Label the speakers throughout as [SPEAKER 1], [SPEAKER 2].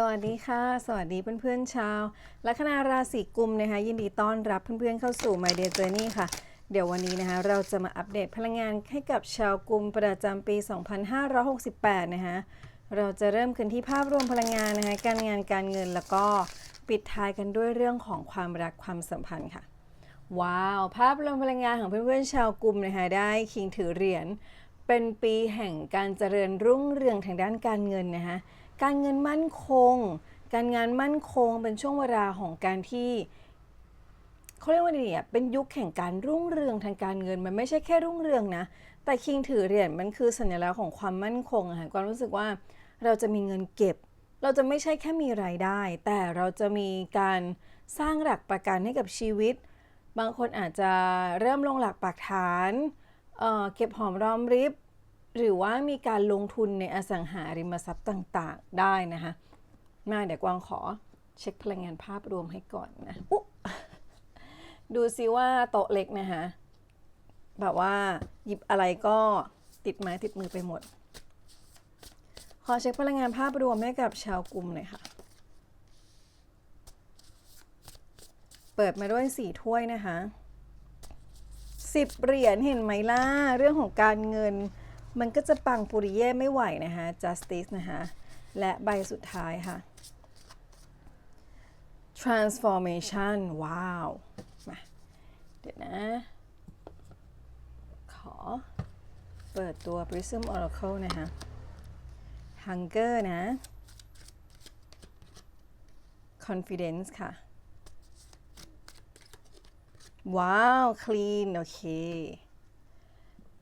[SPEAKER 1] สวัสดีค่ะ สวัสดีเพื่อนๆชาวลัคนาราศีกุมนะคะ ยินดีต้อนรับเพื่อนๆเข้าสู่ My Day Journey ค่ะ เดี๋ยววันนี้นะคะ เราจะมาอัปเดตพลังงานให้กับชาวกุมประจำปี 2568 นะคะ เราจะเริ่มกันที่ภาพรวมพลังงานนะคะ การงานการเงินแล้วก็ปิดท้ายกันด้วยเรื่องของความรักความสัมพันธ์ค่ะ ว้าว ภาพรวมพลังงานของเพื่อนๆชาวกุมนะคะได้คิงถือเหรียญเป็นปีแห่งการเจริญรุ่งเรืองทางด้านการเงินนะคะ การเงินมั่นคง การงานมั่นคงเป็นช่วงเวลาของการที่เขาเรียกว่าไงอะเป็นยุคแห่งการรุ่งเรืองทางการเงินมันไม่ใช่แค่รุ่งเรืองนะ แต่คิงถือเหรียญมันคือสัญลักษณ์ของความมั่นคงค่ะความรู้สึกว่าเราจะมีเงินเก็บ เราจะไม่ใช่แค่มีรายได้ แต่เราจะมีการสร้างหลักประกันให้กับชีวิต บางคนอาจจะเริ่มลงหลักปักฐานเเก็บหอมรอมริบ หรือว่ามีการลงทุนในอสังหาริมทรัพย์ต่างๆ ได้นะคะมาเดี๋ยวกวางขอเช็คพลังงานภาพรวมให้ก่อนนะอุ๊ดูซิว่าโต๊ะเล็กนะคะแบบว่าหยิบอะไรก็ติดไม้ติดมือไปหมด ขอเช็คพลังงานภาพรวมให้กับชาวกลุ่มหน่อยค่ะ เปิดมาด้วยสี่ถ้วยนะคะสิบเหรียญเห็นไหมล่ะ เรื่องของการเงิน มันก็จะปังปุริเย่ไม่ไหวนะคะ justice นะคะและใบสุดท้ายค่ะ transformation ว้าว มา เดี๋ยวนะ ขอเปิดตัว prism oracle นะคะ hunger นะ confidence ค่ะ ว้าว clean โอเค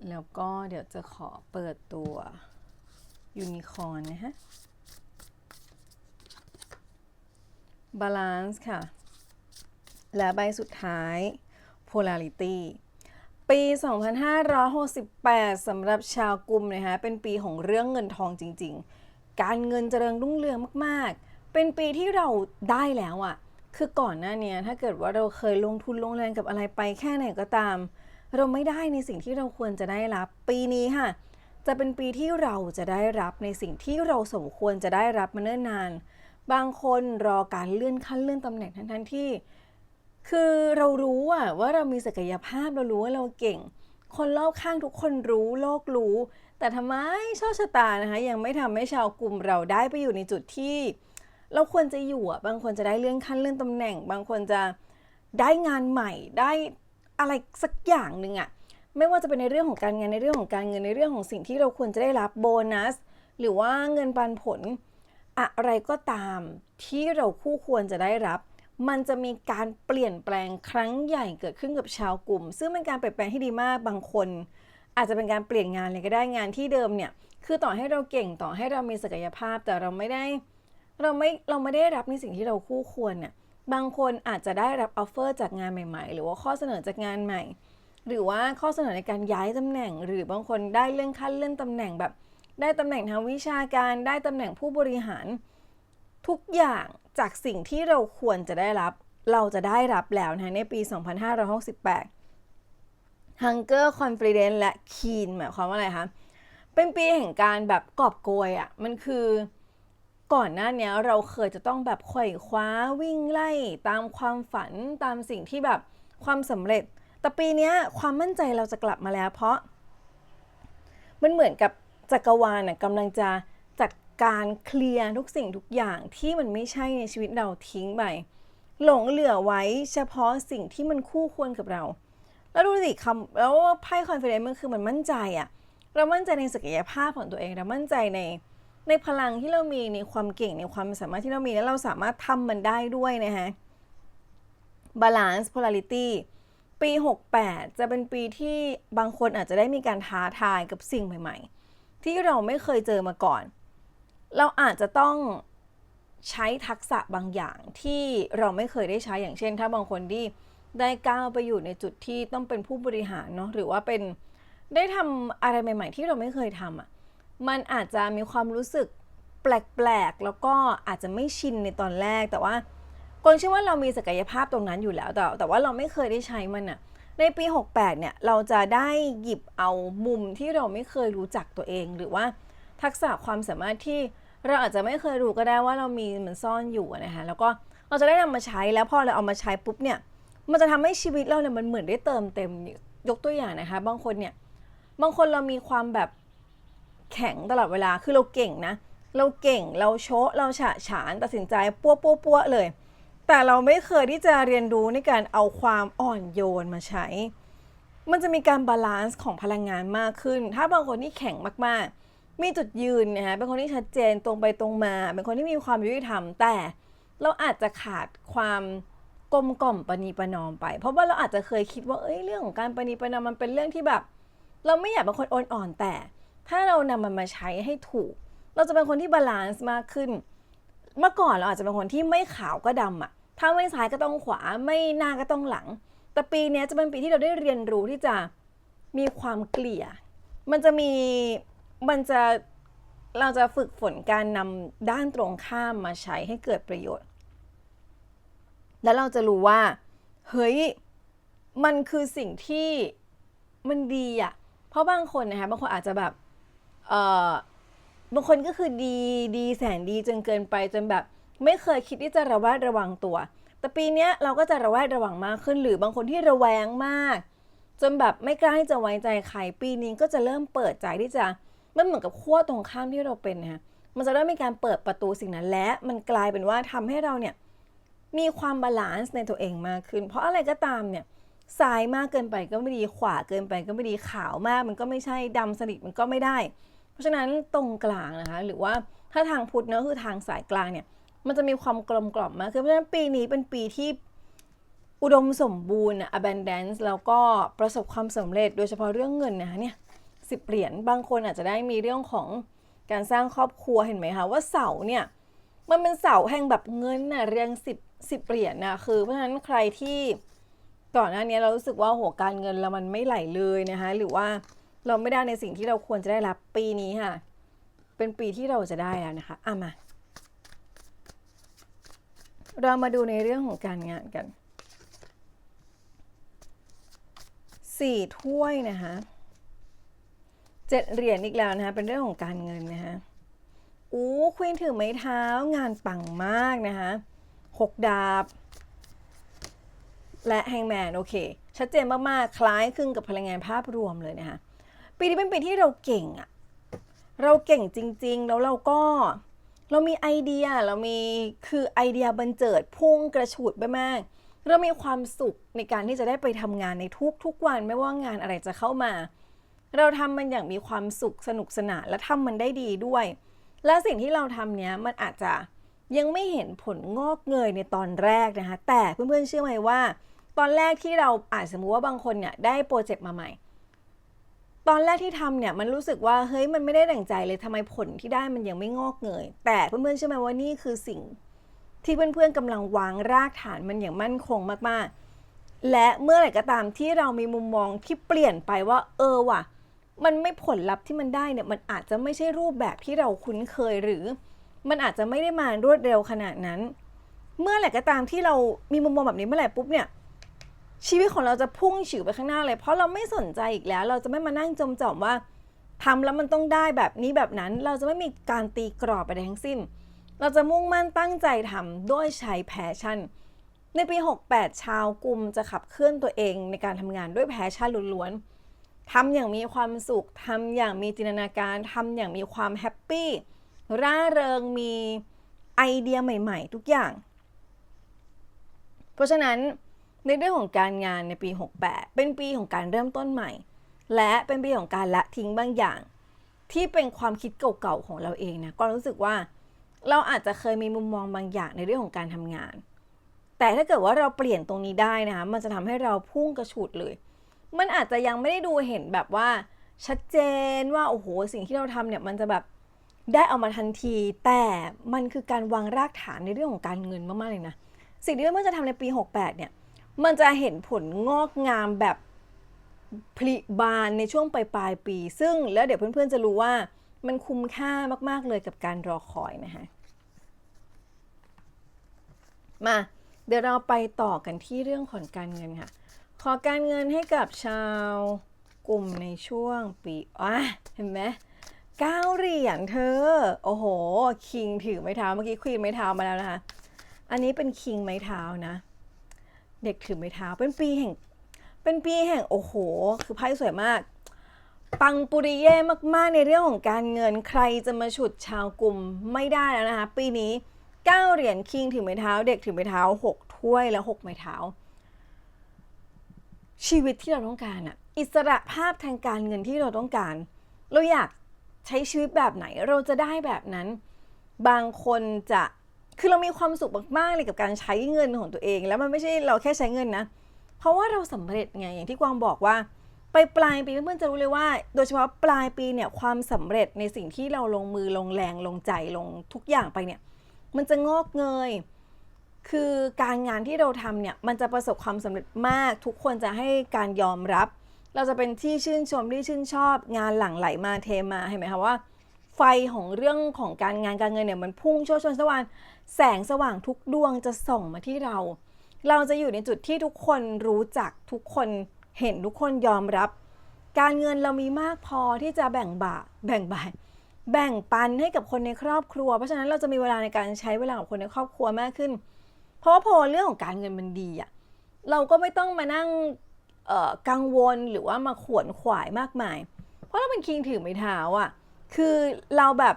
[SPEAKER 1] แล้วก็เดี๋ยวจะขอเปิดตัวยูนิคอร์นนะฮะบาลานซ์ค่ะ และใบสุดท้าย polarity ปี 2568 สำหรับชาวกลุ่มนะคะ เป็นปีของเรื่องเงินทองจริง ๆ การเงินเจริญรุ่งเรืองมาก ๆ เป็นปีที่เราได้แล้วอะ่ะ คือก่อนหน้าเนี้ยถ้าเกิดว่าเราเคยลงทุนลงแรงกับอะไรไปแค่ไหนก็ตาม เราไม่ได้ในสิ่งที่เราควรจะได้รับ ปีนี้ค่ะ จะเป็นปีที่เราจะได้รับในสิ่งที่เราสมควรจะได้รับมาเนิ่นนาน บางคนรอการเลื่อนขั้นเลื่อนตำแหน่งทั้งทั้งที่ คือเรารู้อะว่าเรามีศักยภาพเรารู้ว่าเราเก่ง คนรอบข้างทุกคนรู้โลกรู้ แต่ทำไมโชคชะตานะคะ ยังไม่ทำให้ชาวกลุ่มเราได้ไปอยู่ในจุดที่เราควรจะอยู่อะบางคนจะได้เลื่อนขั้นเลื่อนตำแหน่ง บางคนจะได้งานใหม่ ได้ อะไรสักอย่างหนึ่งอะไม่ว่าจะเป็นในเรื่องของการงานในเรื่องของการเงินในเรื่องของสิ่งที่เราควรจะได้รับโบนัส หรือว่าเงินปันผล อะไรก็ตามที่เราคู่ควรจะได้รับ มันจะมีการเปลี่ยนแปลงครั้งใหญ่เกิดขึ้นกับชาวกลุ่ม ซึ่งเป็นการเปลี่ยนแปลงที่ดีมากบางคน อาจจะเป็นการเปลี่ยนงานเลยก็ได้งานที่เดิมเนี่ยคือต่อให้เราเก่งต่อให้เรามีศักยภาพแต่เราไม่ได้เราไม่เราไม่ได้รับในสิ่งที่เราคู่ควรเนี่ย บางคนอาจจะได้รับออฟเฟอร์จากงานใหม่ ๆ หรือว่าข้อเสนอจากงานใหม่ หรือว่าข้อเสนอในการย้ายตำแหน่ง หรือบางคนได้เลื่อนขั้นเลื่อนตำแหน่งแบบ ได้ตำแหน่งทางวิชาการ ได้ตำแหน่งผู้บริหาร ทุกอย่างจากสิ่งที่เราควรจะได้รับ เราจะได้รับแล้วนะในปี 2568 Hunger Confidence และ Keen หมายความว่าอะไรคะ เป็นปีแห่งการแบบกอบโกยอะ่ะ มันคือ ก่อนหน้านี้เราเคยจะต้องแบบไขว่คว้าวิ่งไล่ ตามความฝันตามสิ่งที่แบบความสำเร็จ แต่ปีนี้ความมั่นใจเราจะกลับมาแล้ว เพราะ มันเหมือนกับจักรวาลน่ะกำลังจะจัดการเคลียร์ทุกสิ่งทุกอย่างที่มันไม่ใช่ในชีวิตเราทิ้งไปหลงเหลือไว้เฉพาะสิ่งที่มันคู่ควรกับเรา แล้วดูสิคำแล้วไพ่คอนเฟิเดนซ์มันคือมันมั่นใจอะเรามั่นใจในศักยภาพของตัวเองเรามั่นใจใน ในพลังที่เรามีในความเก่งในความสามารถที่เรามีแล้วเราสามารถทำมันได้ด้วยนะฮะ balance polarity ปี 68 จะเป็นปีที่บางคนอาจจะได้มีการท้าทายกับสิ่งใหม่ ๆ ที่เราไม่เคยเจอมาก่อน เราอาจจะต้องใช้ทักษะบางอย่างที่เราไม่เคยได้ใช้อย่างเช่น ถ้าบางคนที่ได้ก้าวไปอยู่ในจุดที่ต้องเป็นผู้บริหารเนาะหรือว่าเป็นได้ทำอะไรใหม่ ๆ ที่เราไม่เคยทำอะ่ะ มันอาจจะมีความรู้สึกแปลกๆ แล้วก็อาจจะไม่ชินในตอนแรก แต่ว่ากนเชื่อว่าเรามีศักยภาพตรงนั้นอยู่แล้ว แต่แต่ว่าเราไม่เคยได้ใช้มันอะในปี 68 เนี่ย เราจะได้หยิบเอามุมที่เราไม่เคยรู้จักตัวเอง หรือว่าทักษะความสามารถที่เราอาจจะไม่เคยรู้ก็ได้ว่าเรามีมันซ่อนอยู่นะคะ แล้วก็เราจะได้นำมาใช้ แล้วพอเราเอามาใช้ปุ๊บเนี่ย มันจะทำให้ชีวิตเราเนี่ยมันเหมือนได้เติมเต็ม ยกตัวอย่างนะคะ บางคนเนี่ย บางคนเรามีความแบบ แข็งตลอดเวลาคือเราเก่งนะ เราเก่งเราโชะเราฉะฉานตัดสินใจปั้วปั้วปั้วเลย แต่เราไม่เคยที่จะเรียนรู้ในการเอาความอ่อนโยนมาใช้ มันจะมีการบาลานซ์ของพลังงานมากขึ้น ถ้าบางคนที่แข็งมากๆ มีจุดยืนนะคะเป็นคนที่ชัดเจนตรงไปตรงมา เป็นคนที่มีความยุติธรรม แต่เราอาจจะขาดความกลมกล่อมปณีประนอมไป เพราะว่าเราอาจจะเคยคิดว่าเอ้ยเรื่องของการปณีประนอมมันเป็นเรื่องที่แบบ เราไม่อยากเป็นคนอ่อนๆแต่ ถ้าเรานำมันมาใช้ให้ถูก เราจะเป็นคนที่บาลานซ์มากขึ้น เมื่อก่อนเราอาจจะเป็นคนที่ไม่ขาวก็ดำอะถ้าไม่ซ้ายก็ต้องขวาไม่หน้าก็ต้องหลัง แต่ปีนี้จะเป็นปีที่เราได้เรียนรู้ที่จะมีความเกลี่ย มันจะมีมันจะเราจะฝึกฝนการนำด้านตรงข้ามมาใช้ให้เกิดประโยชน์ แล้วเราจะรู้ว่า เฮ้ย มันคือสิ่งที่มันดีอะเพราะบางคนนะคะบางคนอาจจะแบบ บางคนก็คือดีดีแสนดีจนเกินไปจนแบบ ไม่เคยคิดที่จะระแวดระวังตัว แต่ปีนี้เราก็จะระแวดระวังมากขึ้น หรือบางคนที่ระแวงมาก จนแบบไม่กล้าที่จะไว้ใจใครปีนี้ก็จะเริ่มเปิดใจที่จะมันเหมือนกับขั้วตรงข้ามที่เราเป็นนะฮะมันจะเริ่มมีการเปิดประตูสิ่งนั้นและมันกลายเป็นว่าทำให้เราเนี่ยมีความบาลานซ์ในตัวเองมากขึ้น เพราะอะไรก็ตามเนี่ยซ้ายมากเกินไปก็ไม่ดีขวาเกินไปก็ไม่ดีขาวมาก มันก็ไม่ใช่ดำสนิทมันก็ไม่ได้ เพราะฉะนั้นตรงกลางนะคะ หรือว่าถ้าทางพุทธเนอะคือทางสายกลางเนี่ย มันจะมีความกลมกล่อมมากขึ้นเพราะฉะนั้นปีนี้เป็นปีที่อุดมสมบูรณ์ abundance แล้วก็ประสบความสำเร็จโดยเฉพาะเรื่องเงินนะคะเนี่ยสิบเหรียญบางคนอาจจะได้มีเรื่องของการสร้างครอบครัวเห็นไหมคะว่าเสาเนี่ยมันเป็นเสาแห่งแบบเงินน่ะเรียงสิบสิบเหรียญนะคือ เพราะฉะนั้นใครที่ก่อนหน้านี้เรารู้สึกว่าโหการเงินเรามันไม่ไหลเลยนะคะหรือว่า เราไม่ได้ในสิ่งที่เราควรจะได้รับปีนี้ค่ะ เป็นปีที่เราจะได้แล้วนะคะอะมาเรามาดูในเรื่องของการงานกันสี่ถ้วยนะคะเจ็ดเหรียญอีกแล้วนะคะเป็นเรื่องของการเงินนะคะอู้ควีนถือไม้เท้างานปังมากนะคะหกดาบ และแฮงแมนโอเค ชัดเจนมาก ๆ คล้ายคลึงกับพลังงานภาพรวมเลยนะคะ ปีนี้เป็นปีที่เราเก่งอะเราเก่งจริง ๆ แล้วเราก็เรามีไอเดียเรามีคือไอเดียบันเจิดพุ่งกระฉูดไปมากเรามีความสุขในการที่จะได้ไปทำงานในทุกๆวันไม่ว่างานอะไรจะเข้ามา เราทำมันอย่างมีความสุขสนุกสนานและทำมันได้ดีด้วย และสิ่งที่เราทำเนี้ยมันอาจจะยังไม่เห็นผลงอกเงยในตอนแรกนะคะ แต่เพื่อนๆเชื่อไหมว่า ตอนแรกที่เราอาจสมมติว่าบางคนเนี่ยได้โปรเจกต์มาใหม่ ตอนแรกที่ทำเนี่ยมันรู้สึกว่าเฮ้ยมันไม่ได้ดั่งใจเลยทำไมผลที่ได้มันยังไม่งอกเงย แต่เพื่อนๆเชื่อไหมว่านี่คือสิ่งที่เพื่อนๆกำลังวางรากฐานมันอย่างมั่นคงมากๆ และเมื่อไหร่ก็ตามที่เรามีมุมมองที่เปลี่ยนไปว่า เออว่ะ มันไม่ผลลัพธ์ที่มันได้เนี่ยมันอาจจะไม่ใช่รูปแบบที่เราคุ้นเคยหรือ มันอาจจะไม่ได้มารวดเร็วขนาดนั้น เมื่อไหร่ก็ตามที่เรามีมุมมองแบบนี้เมื่อไหร่ปุ๊บเนี่ย ชีวิตของเราจะพุ่งฉิวไปข้างหน้าเลย เพราะเราไม่สนใจอีกแล้ว เราจะไม่มานั่งจมจ่อมว่าทำแล้วมันต้องได้แบบนี้แบบนั้น เราจะไม่มีการตีกรอบไปทั้งสิ้น เราจะมุ่งมั่นตั้งใจทำด้วยใช้แพชชั่น ในปี 68 ชาวกลุ่มจะขับเคลื่อนตัวเองในการทำงานด้วยแพชชั่นล้วนๆทำอย่างมีความสุขทำอย่างมีจินตนาการทำอย่างมีความแฮปปี้ร่าเริงมีไอเดียใหม่ ๆ ทุกอย่าง เพราะฉะนั้น ในเรื่องของการงานในปี 68 เป็นปีของการเริ่มต้นใหม่ และเป็นปีของการละทิ้งบางอย่าง ที่เป็นความคิดเก่าๆของเราเองนะก็รู้สึกว่า เราอาจจะเคยมีมุมมองบางอย่างในเรื่องของการทำงาน แต่ถ้าเกิดว่าเราเปลี่ยนตรงนี้ได้นะคะมันจะทำให้เราพุ่งกระฉูดเลย มันอาจจะยังไม่ได้ดูเห็นแบบว่า ชัดเจนว่าโอ้โหสิ่งที่เราทำเนี่ยมันจะแบบได้เอามาทันที แต่มันคือการวางรากฐานในเรื่องของการเงินมากๆเลยนะสิ่งที่เพื่อนๆจะทำในปี 68 เนี่ย มันจะเห็นผลงอกงามแบบผลิบานในช่วงปลายปลายปี ซึ่งแล้วเดี๋ยวเพื่อนๆจะรู้ว่ามันคุ้มค่ามากๆเลยกับการรอคอยนะคะมา เดี๋ยวเราไปต่อกันที่เรื่องของการเงินค่ะ ขอการเงินให้กับชาวกลุ่มในช่วงปีอะเห็นไหมเก้าเหรียญเธอ โอ้โห คิงถือไม้เท้า เมื่อกี้ควีนไม้เท้ามาแล้วนะคะ อันนี้เป็นคิงไม้เท้านะ เด็กถือไม้เท้าเป็นปีแห่ง เป็นปีแห่งโอ้โห คือไพ่สวยมาก ปังปุริเย่มากๆในเรื่องของการเงินใครจะมาฉุดชาวกลุ่มไม่ได้แล้วนะคะ ปีนี้9เหรียญคิงถือไม้เท้า เด็กถือไม้เท้า 6 ถ้วยและ6ไม้เท้า ชีวิตที่เราต้องการอะอิสระภาพทางการเงินที่เราต้องการ เราอยากใช้ชีวิตแบบไหนเราจะได้แบบนั้น บางคนจะ คือเรามีความสุขมากๆเลยกับการใช้เงินของตัวเอง แล้วมันไม่ใช่เราแค่ใช้เงินนะ เพราะว่าเราสำเร็จไงอย่างที่กวางบอกว่า ไปปลายปีเพื่อนๆจะรู้เลยว่า โดยเฉพาะปลายปีเนี่ยความสำเร็จในสิ่งที่เราลงมือลงแรงลงใจลงทุกอย่างไปเนี่ย มันจะงอกเงย คือการงานที่เราทำเนี่ยมันจะประสบความสำเร็จมาก ทุกคนจะให้การยอมรับ เราจะเป็นที่ชื่นชมที่ชื่นชอบ งานหลั่งไหลมาเทมาเห็นไหมคะว่า ไฟของเรื่องของการงานการเงินเนี่ยมันพุ่งโชนชนสว่างแสงสว่างทุกดวงจะส่องมาที่เรา เราจะอยู่ในจุดที่ทุกคนรู้จักทุกคนเห็นทุกคนยอมรับ การเงินเรามีมากพอที่จะแบ่งบ่าแบ่งบ่ายแบ่งปันให้กับคนในครอบครัว เพราะฉะนั้นเราจะมีเวลาในการใช้เวลากับคนในครอบครัวมากขึ้น เพราะว่าพอเรื่องของการเงินมันดีอะเราก็ไม่ต้องมานั่งกังวลหรือว่ามาขวนขวายมากมาย เพราะเราเป็นคิงถือไม้เท้าอะ คือเราแบบ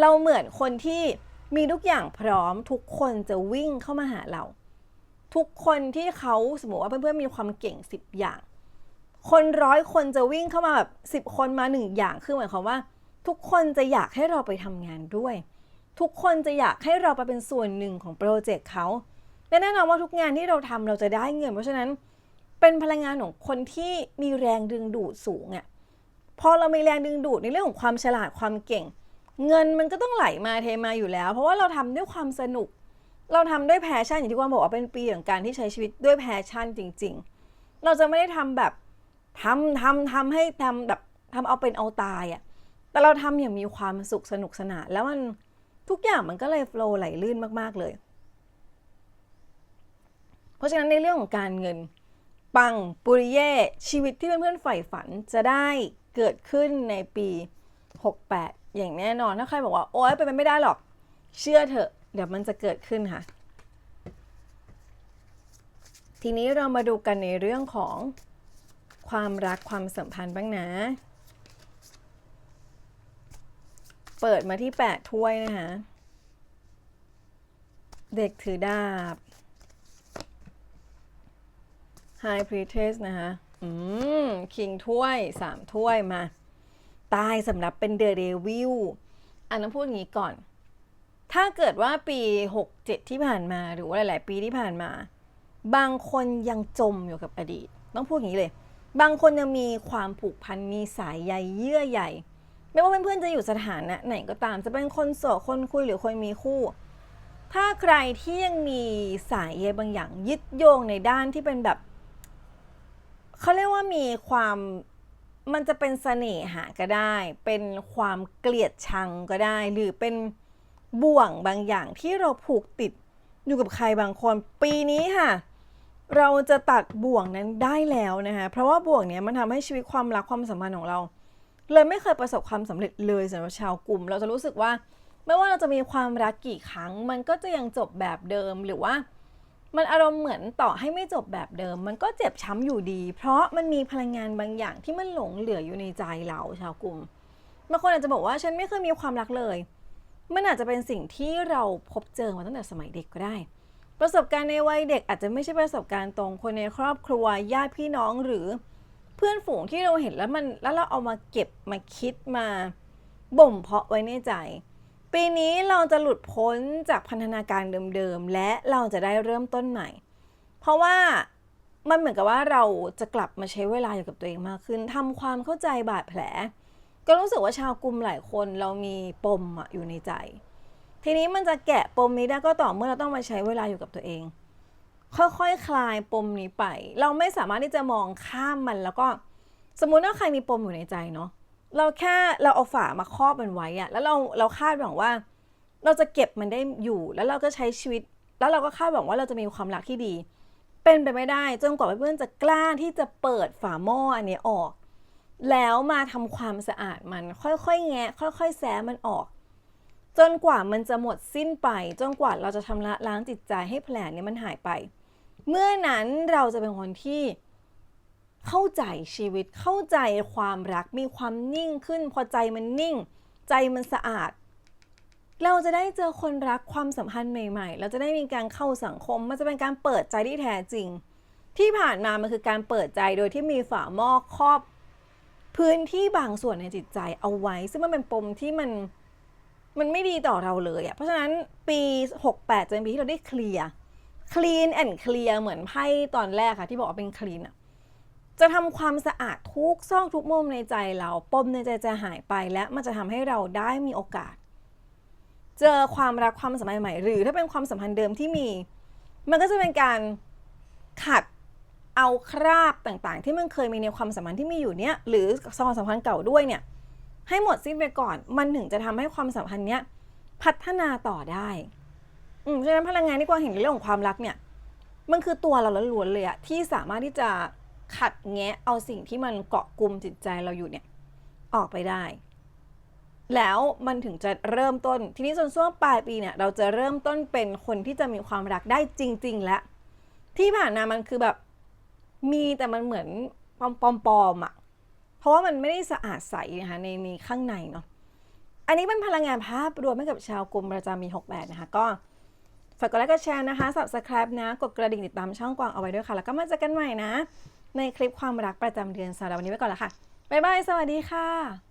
[SPEAKER 1] เราเหมือนคนที่มีทุกอย่างพร้อมทุกคนจะวิ่งเข้ามาหาเรา ทุกคนที่เขาสมมติว่าเพื่อนๆมีความเก่ง 10 อย่าง คนร้อยคนจะวิ่งเข้ามาแบบ 10 คนมาหนึ่งอย่างคือหมายความว่า ทุกคนจะอยากให้เราไปทำงานด้วย ทุกคนจะอยากให้เราไปเป็นส่วนหนึ่งของโปรเจกต์เขาและแน่นอนว่าทุกงานที่เราทำเราจะได้เงิน เพราะฉะนั้นเป็นพลังงานของคนที่มีแรงดึงดูดสูงอะ่ะ พอเรามีแรงดึงดูดในเรื่องของความฉลาดความเก่ง เงินมันก็ต้องไหลมาเทมาอยู่แล้ว เพราะว่าเราทำด้วยความสนุก เราทำด้วยแพชชั่นอย่างที่กวาบอกว่าเป็นปีของการที่ใช้ชีวิตด้วยแพชชั่นจริง ๆ เราจะไม่ได้ทำแบบทำทำทำให้ทำแบบทำเอาเป็นเอาตายอะ่ะแต่เราทำอย่างมีความสุขสนุกสนานแล้วมันทุกอย่างมันก็เลยโฟล์ไหลลื่นมาก ๆ เลย เพราะฉะนั้นในเรื่องของการเงิน ปังปุริเย่ชีวิตที่เพื่อนๆใฝ่ฝันจะได้ เกิดขึ้นในปี 68 อย่างแน่นอน ถ้าใครบอกว่า โอ๊ยเป็นไปไม่ได้หรอก เชื่อเถอะ เดี๋ยวมันจะเกิดขึ้นค่ะ ทีนี้เรามาดูกันในเรื่องของความรักความสัมพันธ์บ้างนะ เปิดมาที่ 8 ถ้วยนะคะ เด็กถือดาบ High Priestess นะคะ อืม King ถ้วย3ถ้วยมา ตายสำหรับเป็น The Devil อันนั้นพูดอย่างนี้ก่อน ถ้าเกิดว่าปี67ที่ผ่านมาหรือว่าหลาย ๆ ปีที่ผ่านมา บางคนยังจมอยู่กับอดีต ต้องพูดอย่างนี้เลย บางคนยังมีความผูกพันมีสายใยเยื่อใยไม่ว่าเพื่อนๆจะอยู่สถานะไหนก็ตาม จะเป็นคนโสดคนคุยหรือคนมีคู่ ถ้าใครที่ยังมีสายใยบางอย่างยึดโยงในด้านที่เป็นแบบ เขาเรียกว่ามีความมันจะเป็นเสน่หาก็ได้ เป็นความเกลียดชังก็ได้ หรือเป็นบ่วงบางอย่างที่เราผูกติดอยู่กับใครบางคน ปีนี้ค่ะ เราจะตัดบ่วงนั้นได้แล้วนะคะ เพราะว่าบ่วงเนี้ยมันทำให้ชีวิตความรักความสัมพันธ์ของเรา เลยไม่เคยประสบความสำเร็จเลยสำหรับชาวกลุ่ม เราจะรู้สึกว่า ไม่ว่าเราจะมีความรักกี่ครั้ง มันก็จะยังจบแบบเดิมหรือว่า มันอารมณ์เหมือนต่อให้ไม่จบแบบเดิม มันก็เจ็บช้ำอยู่ดี เพราะมันมีพลังงานบางอย่างที่มันหลงเหลืออยู่ในใจเราชาวกลุ่มบางคนอาจจะบอกว่าฉันไม่เคยมีความรักเลย มันอาจจะเป็นสิ่งที่เราพบเจอมาตั้งแต่สมัยเด็กก็ได้ ประสบการณ์ในวัยเด็กอาจจะไม่ใช่ประสบการณ์ตรงคนในครอบครัวญาติพี่น้องหรือ เพื่อนฝูงที่เราเห็นแล้วมันแล้วเราเอามาเก็บมาคิดมาบ่มเพาะไว้ในใจ ปีนี้เราจะหลุดพ้นจากพันธนาการเดิมๆ และเราจะได้เริ่มต้นใหม่ เพราะว่ามันเหมือนกับว่าเราจะกลับมาใช้เวลาอยู่กับตัวเองมากขึ้นทำความเข้าใจบาดแผล ก็รู้สึกว่าชาวกลุ่มหลายคนเรามีปมอะอยู่ในใจ ทีนี้มันจะแกะปมนี้ได้ก็ต่อเมื่อเราต้องมาใช้เวลาอยู่กับตัวเอง ค่อยๆคคลายปมนี้ไป เราไม่สามารถที่จะมองข้ามมันแล้วก็ สมมุติว่าใครมีปมอยู่ในใจเนาะ เราแค่เราเอาฝามาครอบมันไว้อะแล้วเราเราคาดหวังว่า เราจะเก็บมันได้อยู่ แล้วเราก็ใช้ชีวิต แล้วเราก็คาดหวังว่าเราจะมีความรักที่ดี เป็นไปไม่ได้จนกว่าเพื่อนจะกล้าที่จะเปิดฝาหม้ออันนี้ออก แล้วมาทำความสะอาดมันค่อยๆแงะ ค่อย ๆ แซะมันออก จนกว่ามันจะหมดสิ้นไป จนกว่าเราจะชำระล้างจิตใจให้แผลเนี้มันหายไป เมื่อนั้นเราจะเป็นคนที่ เข้าใจชีวิตเข้าใจความรักมีความนิ่งขึ้น พอใจมันนิ่ง ใจมันสะอาด เราจะได้เจอคนรักความสัมพันธ์ใหม่ๆ เราจะได้มีการเข้าสังคม มันจะเป็นการเปิดใจที่แท้จริง ที่ผ่านมามันคือการเปิดใจโดยที่มีฝาหม้อครอบ พื้นที่บางส่วนในจิตใจเอาไว้ ซึ่งมันเป็นปมที่มันมันไม่ดีต่อเราเลยอะเพราะฉะนั้นปี 68 จะเป็นปีที่เราได้เคลียร์ clean and clear เหมือนไพ่ตอนแรกค่ะที่บอกว่าเป็น clean อะ จะทำความสะอาดทุกซอกทุกมุมในใจเราปมในใจจะหายไปและมันจะทำให้เราได้มีโอกาส เจอความรักความสัมพันธ์ใหม่ หรือถ้าเป็นความสัมพันธ์เดิมที่มี มันก็จะเป็นการขัดเอาคราบต่างๆ ที่มันเคยมีในความสัมพันธ์ที่มีอยู่เนี้ยหรือความสัมพันธ์เก่าด้วยเนี่ยให้หมดสิ้นไปก่อน มันถึงจะทำให้ความสัมพันธ์เนี้ยพัฒนาต่อได้ อืมฉะนั้นพลังงานที่กวางเห็นในเรื่องของความรักเนี่ย มันคือตัวเราล้วนๆเลยอะที่สามารถที่จะ ขัดแงะเอาสิ่งที่มันเกาะกลุ่มจิตใจเราอยู่เนี่ย ออกไปได้ แล้วมันถึงจะเริ่มต้น ทีนี้จนช่วงปลายปีเนี่ย เราจะเริ่มต้นเป็นคนที่จะมีความรักได้จริง ๆ แล้ว ที่ผ่านมามันคือแบบมีแต่มันเหมือนปลอมๆอะเพราะว่ามันไม่ได้สะอาดใสนะคะในในข้างในเนาะอันนี้เป็นพลังงานภาพรวมให้กับชาวกลุ่มประจำมี68 นะคะ ก็ฝากกดไลค์กดแชร์นะคะ subscribe นะ กดกระดิ่งติดตามช่องกวางเอาไว้ด้วยค่ะ แล้วก็มาเจอกันใหม่นะ ในคลิปความรักประจำเดือนสำหรับวันนี้ไปก่อนละค่ะ บ๊ายบาย สวัสดีค่ะ